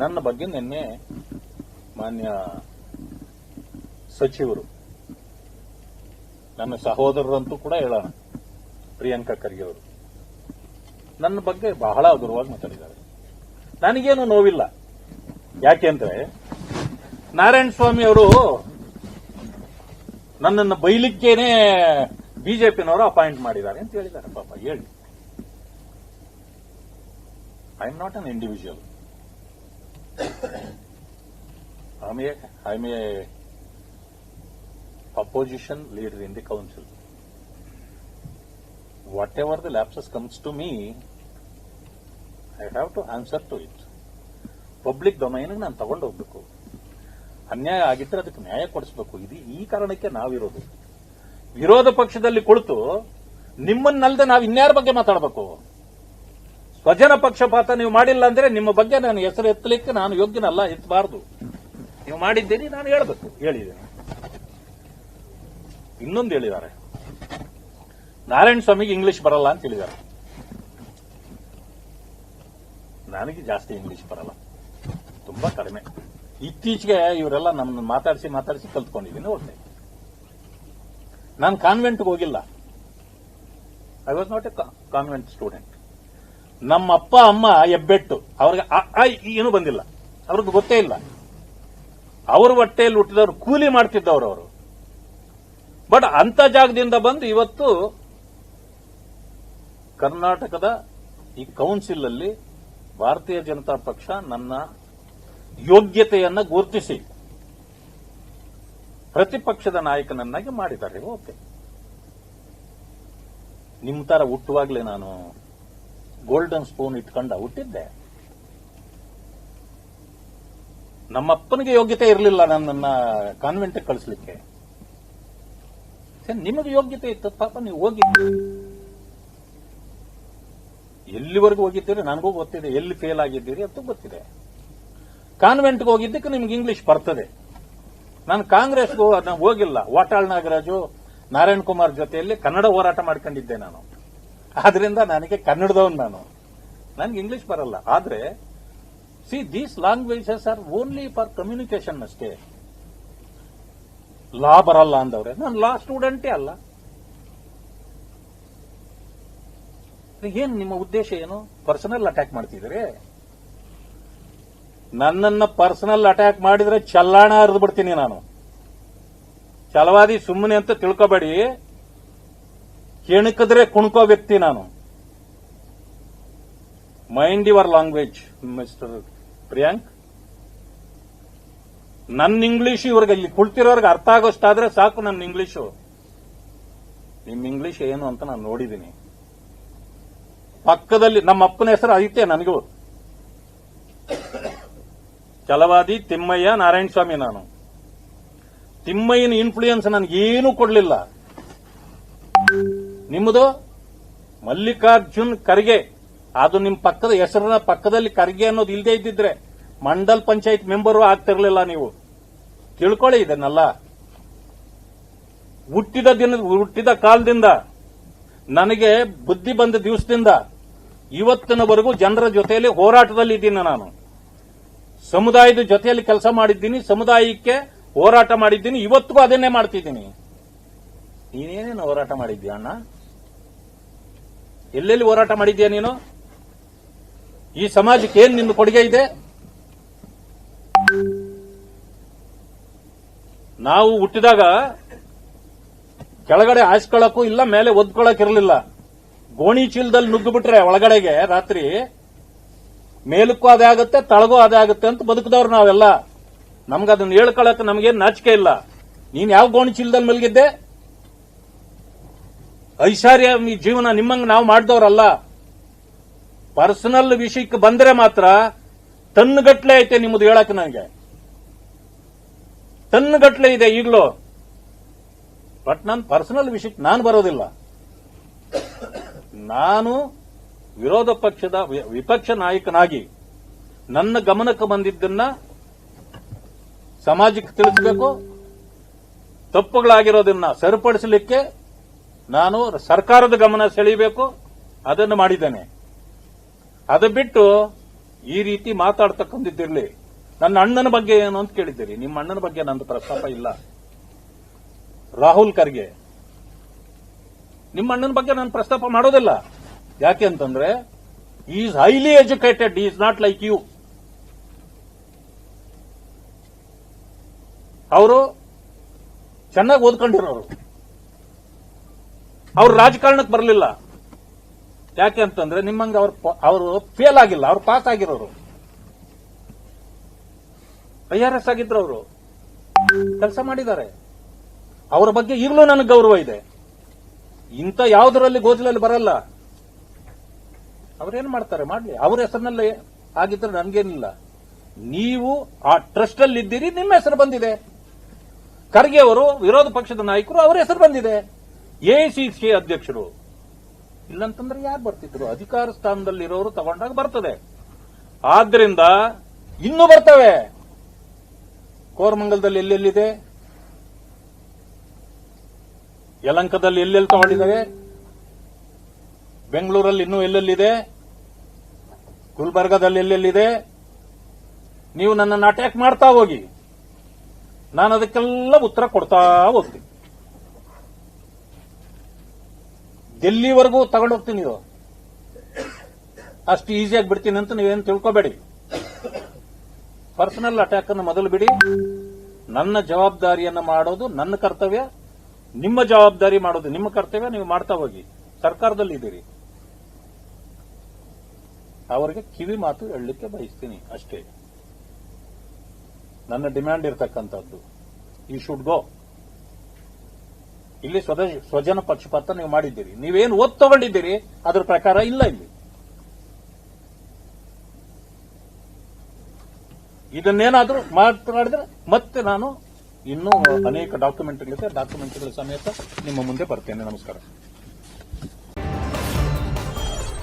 ನನ್ನ ಬಗ್ಗೆ ನಿನ್ನೆ ಮಾನ್ಯ ಸಚಿವರು ನನ್ನ ಸಹೋದರರಂತೂ ಕೂಡ ಹೇಳೋಣ, ಪ್ರಿಯಾಂಕಾ ಖರ್ಗೆ ಅವರು. ನನ್ನ ಬಗ್ಗೆ ಬಹಳ ಹಗುರವಾಗಿ ಮಾತಾಡಿದ್ದಾರೆ. ನನಗೇನು ನೋವಿಲ್ಲ. ಯಾಕೆಂದ್ರೆ ನಾರಾಯಣ ಸ್ವಾಮಿ ಅವರು ನನ್ನನ್ನು ಬೈಲಿಕ್ಕೇನೆ ಬಿಜೆಪಿನವರು ಅಪಾಯಿಂಟ್ ಮಾಡಿದ್ದಾರೆ ಅಂತ ಹೇಳಿದ್ದಾರೆ. ಪಾಪ, ಹೇಳಿ. I am not an individual I a I a opposition leader in the council whatever the lapses comes to me I to answer to it public domain ನಾನು ತಗೊಂಡು ಹೋಗ್ಬೇಕು. ಅನ್ಯಾಯ ಆಗಿದ್ರೆ ಅದಕ್ಕೆ ನ್ಯಾಯ ಕೊಡಿಸ್ಬೇಕು. ಇದು ಈ ಕಾರಣಕ್ಕೆ ನಾವಿರೋದು. ವಿರೋಧ ಪಕ್ಷದಲ್ಲಿ ಕುಳಿತು ನಿಮ್ಮನ್ನಲ್ದೆ ನಾವು ಇನ್ಯಾರ ಬಗ್ಗೆ ಮಾತಾಡಬೇಕು? ಸ್ವಜನ ಪಕ್ಷಪಾತ ನೀವು ಮಾಡಿಲ್ಲ ಅಂದ್ರೆ ನಿಮ್ಮ ಬಗ್ಗೆ ನಾನು ಹೆಸರು ಎತ್ತಲಿಕ್ಕೆ ನಾನು ಯೋಗ್ಯನಲ್ಲ, ಎತ್ತಬಾರದು. ನೀವು ಮಾಡಿದ್ದೀರಿ, ನಾನು ಹೇಳಬೇಕು. ಹೇಳಿದ್ದೇನೆ ಇನ್ನೊಂದು ಹೇಳಿದ್ದಾರೆ. ನಾರಾಯಣ ಸ್ವಾಮಿಗೆ ಇಂಗ್ಲಿಷ್ ಬರಲ್ಲ ಅಂತ ಹೇಳಿದ್ದಾರೆ. ನನಗೆ ಜಾಸ್ತಿ ಇಂಗ್ಲಿಷ್ ಬರಲ್ಲ. ತುಂಬಾ ಕಡಿಮೆ. ಇತ್ತೀಚೆಗೆ ಇವರೆಲ್ಲ ನಮ್ಮನ್ನು ಮಾತಾಡಿಸಿ ಮಾತಾಡಿಸಿ ಕಲ್ತ್ಕೊಂಡಿದ್ದೀನಿ ಓಕೆ ನಾನು ಕಾನ್ವೆಂಟ್ಗೆ ಹೋಗಿಲ್ಲ. I was not a convent student ನಮ್ಮ ಅಪ್ಪ, ಅಮ್ಮ ಎಬ್ಬೆಟ್ಟು. ಅವ್ರಿಗೆ ಏನು ಬಂದಿಲ್ಲ. ಅವ್ರಿಗೆ ಗೊತ್ತೇ ಇಲ್ಲ. ಅವ್ರ ಹೊಟ್ಟೆಯಲ್ಲಿ ಹುಟ್ಟಿದವರು ಕೂಲಿ ಮಾಡ್ತಿದ್ದವರು ಅವರು. ಬಟ್ ಅಂತ ಜಾಗದಿಂದ ಬಂದು ಇವತ್ತು ಕರ್ನಾಟಕದ ಈ ಕೌನ್ಸಿಲ್ ಅಲ್ಲಿ ಭಾರತೀಯ ಜನತಾ ಪಕ್ಷ ನನ್ನ ಯೋಗ್ಯತೆಯನ್ನ ಗುರುತಿಸಿ. ಪ್ರತಿಪಕ್ಷದ ನಾಯಕನನ್ನಾಗಿ ಮಾಡಿದ್ದಾರೆ. ಓಕೆ. ನಿಮ್ಮ ತರ ಹುಟ್ಟುವಾಗಲೇ ನಾನು ಗೋಲ್ಡನ್ ಸ್ಪೂನ್ ಇಟ್ಕೊಂಡ ಹುಟ್ಟಿದ್ದೆ. ನಮ್ಮಪ್ಪನಿಗೆ ಯೋಗ್ಯತೆ ಇರಲಿಲ್ಲ ನನ್ನನ್ನ ಕಾನ್ವೆಂಟ್ ಕಳಿಸ್ಲಿಕ್ಕೆ. ನಿಮಗೆ ಯೋಗ್ಯತೆ ಇತ್ತು, ಪಾಪ ನೀವು ಹೋಗಿ ಎಲ್ಲಿವರೆಗೂ ಹೋಗಿದ್ದೀರಿ? ನನಗೂ ಗೊತ್ತಿದೆ. ಎಲ್ಲಿ ಫೇಲ್ ಆಗಿದ್ದೀರಿ ಅಂತ ಗೊತ್ತಿದೆ. ಕಾನ್ವೆಂಟ್ಗೆ ಹೋಗಿದ್ದಕ್ಕೆ ನಿಮ್ಗೆ ಇಂಗ್ಲಿಷ್ ಬರ್ತದೆ. ನಾನು ಕಾಂಗ್ರೆಸ್ಗೂ ಹೋಗಿಲ್ಲ. ವಾಟಾಳ್ ನಾಗರಾಜು, ನಾರಾಯಣ್ ಕುಮಾರ್ ಜೊತೆಯಲ್ಲಿ ಕನ್ನಡ ಹೋರಾಟ ಮಾಡ್ಕೊಂಡಿದ್ದೆ ನಾನು. ಆದ್ರಿಂದ ನನಗೆ ಕನ್ನಡದವನು ನಾನು. ನನಗೆ ಇಂಗ್ಲಿಷ್ ಬರಲ್ಲ. ಆದ್ರೆ see these languages are only for communication ಅಷ್ಟೇ. ಲಾ ಬರಲ್ಲ ಅಂದವ್ರೆ. ನಾನು ಲಾ ಸ್ಟೂಡೆಂಟೇ ಅಲ್ಲ. ಏನ್ ನಿಮ್ಮ ಉದ್ದೇಶ ಏನು? ಪರ್ಸನಲ್ ಅಟ್ಯಾಕ್ ಮಾಡ್ತಿದ್ದೀರಿ? ನನ್ನನ್ನ ಪರ್ಸನಲ್ ಅಟ್ಯಾಕ್ ಮಾಡಿದ್ರೆ ಚಲ್ಲಾಣ ಹರಿದು ಬಿಡ್ತೀನಿ ನಾನು. ಚಲವಾದಿ ಸುಮ್ಮನೆ ಅಂತ ತಿಳ್ಕೊಬೇಡಿ. ಕೆಣಕಿದ್ರೆ ಕುಣ್ಕೋ ವ್ಯಕ್ತಿ ನಾನು. Mind your language mister Priyank ನನ್ನ ಇಂಗ್ಲಿಷ್ ಇವ್ರಿಗೆ ಇಲ್ಲಿ ಕುಳ್ತಿರೋರ್ಗೆ ಅರ್ಥ ಆಗೋಷ್ಟಾದ್ರೆ ಸಾಕು ನನ್ನ ಇಂಗ್ಲಿಷು ನಿಮ್ ಇಂಗ್ಲಿಷ್ ಏನು ಅಂತ ನಾನು ನೋಡಿದ್ದೀನಿ ಪಕ್ಕದಲ್ಲಿ ನಮ್ಮ ಅಪ್ಪನ ಹೆಸರು ಐತೆ ನನಗೂ. ಚಲವಾದಿ ತಿಮ್ಮಯ್ಯ ನಾರಾಯಣ ಸ್ವಾಮಿ ನಾನು. ತಿಮ್ಮಯ್ಯನ ಇನ್ಫ್ಲೂಯೆನ್ಸ್ ನನಗೇನು ಕೊಡ್ಲಿಲ್ಲ. ನಿಮ್ಮದು ಮಲ್ಲಿಕಾರ್ಜುನ್ ಖರ್ಗೆ. ಅದು ನಿಮ್ಮ ಪಕ್ಕದ ಹೆಸರಿನ ಪಕ್ಕದಲ್ಲಿ ಖರ್ಗೆ ಅನ್ನೋದು ಇಲ್ಲದೆ ಇದ್ದಿದ್ರೆ ಮಂಡಲ್ ಪಂಚಾಯತ್ ಮೆಂಬರು ಆಗ್ತಿರ್ಲಿಲ್ಲ ನೀವು. ತಿಳ್ಕೊಳ್ಳಿ ಇದನ್ನೆಲ್ಲ. ಹುಟ್ಟಿದ ದಿನ, ಹುಟ್ಟಿದ ಕಾಲದಿಂದ ನನಗೆ ಬುದ್ಧಿ ಬಂದ ದಿವಸದಿಂದ ಇವತ್ತಿನವರೆಗೂ ಜನರ ಜೊತೆಯಲ್ಲಿ ಹೋರಾಟದಲ್ಲಿ ಇದ್ದೀನಿ ನಾನು. ಸಮುದಾಯದ ಜೊತೆಯಲ್ಲಿ ಕೆಲಸ ಮಾಡಿದ್ದೀನಿ, ಸಮುದಾಯಕ್ಕೆ ಹೋರಾಟ ಮಾಡಿದ್ದೀನಿ, ಇವತ್ತಿಗೂ ಅದನ್ನೇ ಮಾಡ್ತಿದ್ದೀನಿ. ನೀನೇನೇನು ಹೋರಾಟ ಮಾಡಿದ್ದೀಯ ಅಣ್ಣ? ಎಲ್ಲೆಲ್ಲಿ ಹೋರಾಟ ಮಾಡಿದ್ಯಾ ನೀನು? ಈ ಸಮಾಜಕ್ಕೆ ಏನ್ ನಿನ್ನ ಕೊಡುಗೆ ಇದೆ? ನಾವು ಹುಟ್ಟಿದಾಗ ಕೆಳಗಡೆ ಹಾಸ್ಕೊಳ್ಳಕ್ಕೂ ಇಲ್ಲ, ಮೇಲೆ ಇರಲಿಲ್ಲ. ಗೋಣಿ ಚೀಲದಲ್ಲಿ ನುಗ್ಗು ಬಿಟ್ರೆ ಒಳಗಡೆಗೆ ರಾತ್ರಿ ಮೇಲಕ್ಕೂ ಅದೇ ಆಗುತ್ತೆ, ತಳಗೂ ಅದೇ ಆಗುತ್ತೆ ಅಂತ ಬದುಕಿದವ್ರು ನಾವೆಲ್ಲ. ನಮ್ಗೆ ಅದನ್ನ ಹೇಳ್ಕೊಳಕ್ ನಮಗೇನು ನಾಚಿಕೆ ಇಲ್ಲ. ನೀನ್ ಯಾವ ಗೋಣಿ ಚೀಲದಲ್ಲಿ ಮಲಗಿದ್ದೆ? ಐಶ್ವರ್ಯ ಜೀವನ ನಿಮ್ಮಂಗ್ ನಾವು ಮಾಡಿದವರಲ್ಲ. ಪರ್ಸನಲ್ ವಿಷಯಕ್ಕೆ ಬಂದ್ರೆ ಮಾತ್ರ ತನ್ನಗಟ್ಲೆ ಐತೆ ನಿಮ್ಮದು ಹೇಳಕ್ ನನಗೆ ತನ್ನಗಟ್ಲೆ ಇದೆ ಈಗಲೂ. ಬಟ್ ನಾನು ಪರ್ಸನಲ್ ವಿಷಯಕ್ಕೆ ನಾನು ಬರೋದಿಲ್ಲ. ನಾನು ವಿರೋಧ ಪಕ್ಷದ ವಿಪಕ್ಷ ನಾಯಕನಾಗಿ ನನ್ನ ಗಮನಕ್ಕೆ ಬಂದಿದ್ದನ್ನ ಸಮಾಜಕ್ಕೆ ತಿಳಿಸಬೇಕು. ತಪ್ಪುಗಳಾಗಿರೋದನ್ನ ಸರಿಪಡಿಸಲಿಕ್ಕೆ ನಾನು ಸರ್ಕಾರದ ಗಮನ ಸೆಳೆಯಬೇಕು, ಅದನ್ನು ಮಾಡಿದ್ದೇನೆ. ಅದು ಬಿಟ್ಟು ಈ ರೀತಿ ಮಾತಾಡ್ತಕ್ಕಂಥದ್ದಿರಲಿ ನನ್ನ ಅಣ್ಣನ ಬಗ್ಗೆ ಏನು ಅಂತ ಕೇಳಿದ್ದೀರಿ? ನಿಮ್ಮ ಅಣ್ಣನ ಬಗ್ಗೆ ನಂದು ಪ್ರಸ್ತಾಪ ಇಲ್ಲ. ರಾಹುಲ್ ಖರ್ಗೆ. ನಿಮ್ಮ ಅಣ್ಣನ ಬಗ್ಗೆ ನಾನು ಪ್ರಸ್ತಾಪ ಮಾಡೋದಿಲ್ಲ. ಯಾಕೆ ಅಂತಂದ್ರೆ is highly educated is not like you ಅವರು ಚೆನ್ನಾಗಿ ಓದ್ಕೊಂಡಿರೋರು. ಅವ್ರು ರಾಜಕಾರಣಕ್ಕೆ ಬರಲಿಲ್ಲ. ಯಾಕೆ ಅಂತಂದ್ರೆ ನಿಮ್ಮಂಗ ಅವ್ರು ಅವರು ಫೇಲ್ ಆಗಿಲ್ಲ, ಅವ್ರು ಪಾಸ್ ಆಗಿರೋರು. ಐ ಆರ್ ಎಸ್ ಆಗಿದ್ರು ಅವರು ಕೆಲಸ ಮಾಡಿದ್ದಾರೆ. ಅವರ ಬಗ್ಗೆ ಈಗಲೂ ನನಗೆ ಗೌರವ ಇದೆ. ಇಂಥ ಯಾವುದರಲ್ಲಿ ಗೋಜಲಲ್ಲಿ ಬರಲ್ಲ. ಅವ್ರೇನ್ ಮಾಡ್ತಾರೆ? ಮಾಡ್ಲಿ. ಅವ್ರ ಹೆಸರಿನಲ್ಲಿ ಆಗಿದ್ರೆ ನನ್ಗೇನಿಲ್ಲ. ನೀವು ಆ ಟ್ರಸ್ಟ್ ಅಲ್ಲಿ ಇದ್ದೀರಿ ನಿಮ್ಮ ಹೆಸರು ಬಂದಿದೆ. ಖರ್ಗೆ ಅವರು ವಿರೋಧ ಪಕ್ಷದ ನಾಯಕರು ಅವರ ಹೆಸರು ಬಂದಿದೆ. ಎಐಸಿಸಿ ಅಧ್ಯಕ್ಷರು. ಇಲ್ಲಂತಂದ್ರೆ ಯಾರು ಬರ್ತಿದ್ರು? ಅಧಿಕಾರ ಸ್ಥಾನದಲ್ಲಿರೋರು ತಗೊಂಡಾಗ ಬರ್ತದೆ. ಆದ್ರಿಂದ ಇನ್ನೂ ಬರ್ತವೆ. ಕೋರಮಂಗಲದಲ್ಲಿ ಎಲ್ಲೆಲ್ಲಿದೆ? ಯಲಂಕದಲ್ಲಿ ಎಲ್ಲೆಲ್ಲಿ ತಗೊಂಡಿದ್ದಾರೆ ಬೆಂಗಳೂರಲ್ಲಿ ಇನ್ನೂ ಎಲ್ಲೆಲ್ಲಿದೆ? ಗುಲ್ಬರ್ಗಾದಲ್ಲಿ ಎಲ್ಲೆಲ್ಲಿದೆ? ನೀವು ನನ್ನನ್ನು ಅಟ್ಯಾಕ್ ಮಾಡ್ತಾ ಹೋಗಿ. ನಾನು ಅದಕ್ಕೆಲ್ಲ ಉತ್ತರ ಕೊಡ್ತಾ ಹೋಗ್ತೀನಿ. ಡೆಲ್ಲಿವರೆಗೂ ತಗೊಂಡು ಹೋಗ್ತೀನಿ ನೀವು. ಅಷ್ಟು ಈಸಿಯಾಗಿ ಬಿಡ್ತೀನಿ ಅಂತ ನೀವೇನು ತಿಳ್ಕೊಬೇಡಿ. ಪರ್ಸನಲ್ ಅಟ್ಯಾಕ್ ಅನ್ನು ಮೊದಲು ಬಿಡಿ. ನನ್ನ ಜವಾಬ್ದಾರಿಯನ್ನ ಮಾಡೋದು ನನ್ನ ಕರ್ತವ್ಯ. ನಿಮ್ಮ ಜವಾಬ್ದಾರಿ ಮಾಡೋದು ನಿಮ್ಮ ಕರ್ತವ್ಯ, ನೀವು ಮಾಡ್ತಾ ಹೋಗಿ. ಸರ್ಕಾರದಲ್ಲಿ ಇದ್ದೀರಿ. ಅವರಿಗೆ ಕಿವಿ ಮಾತು ಹೇಳಲಿಕ್ಕೆ ಬಯಸ್ತೀನಿ ಅಷ್ಟೇ. ನನ್ನ ಡಿಮ್ಯಾಂಡ್ ಇರತಕ್ಕಂಥದ್ದು. ಯು ಶುಡ್ ಗೋ ಇಲ್ಲಿ ಸ್ವದ, ಸ್ವಜನ ಪಕ್ಷಪಾತ ನೀವು ಮಾಡಿದ್ದೀರಿ. ನೀವೇನು ಓದ್ ತಗೊಂಡಿದ್ದೀರಿ, ಅದ್ರ ಪ್ರಕಾರ ಇಲ್ಲ ಇಲ್ಲಿ. ಇದನ್ನೇನಾದ್ರೂ ಮಾತನಾಡಿದ್ರೆ ಮತ್ತೆ ನಾನು ಇನ್ನೂ ಅನೇಕ ಡಾಕ್ಯುಮೆಂಟ್ಗಳಿದೆ ಡಾಕ್ಯುಮೆಂಟ್ಗಳ ಸಮೇತ ನಿಮ್ಮ ಮುಂದೆ ಬರ್ತೇನೆ. ನಮಸ್ಕಾರ.